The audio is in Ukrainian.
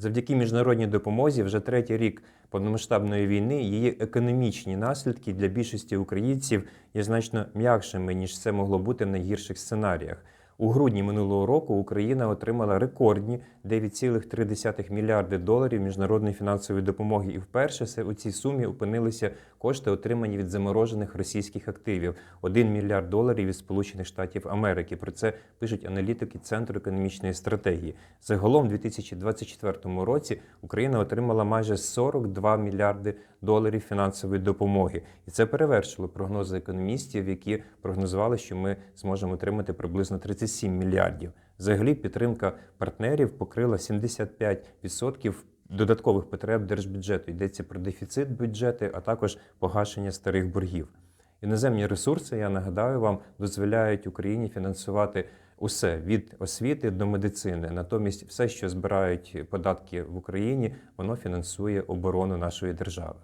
Завдяки міжнародній допомозі вже третій рік повномасштабної війни її економічні наслідки для більшості українців є значно м'якшими, ніж це могло бути в найгірших сценаріях. У грудні минулого року Україна отримала рекордні 9,3 мільярди доларів міжнародної фінансової допомоги. І вперше у цій сумі опинилися кошти, отримані від заморожених російських активів 1 мільярд доларів від Сполучених Штатів Америки. Про це пишуть аналітики Центру економічної стратегії. Загалом, у 2024 році Україна отримала майже 42 мільярди доларів фінансової допомоги, і це перевершило прогнози економістів, які прогнозували, що ми зможемо отримати приблизно 37 мільярдів. Взагалі, підтримка партнерів покрила 75% додаткових потреб держбюджету. Йдеться про дефіцит бюджету, а також погашення старих боргів. Іноземні ресурси, я нагадаю вам, дозволяють Україні фінансувати усе від освіти до медицини. Натомість, все, що збирають податки в Україні, воно фінансує оборону нашої держави.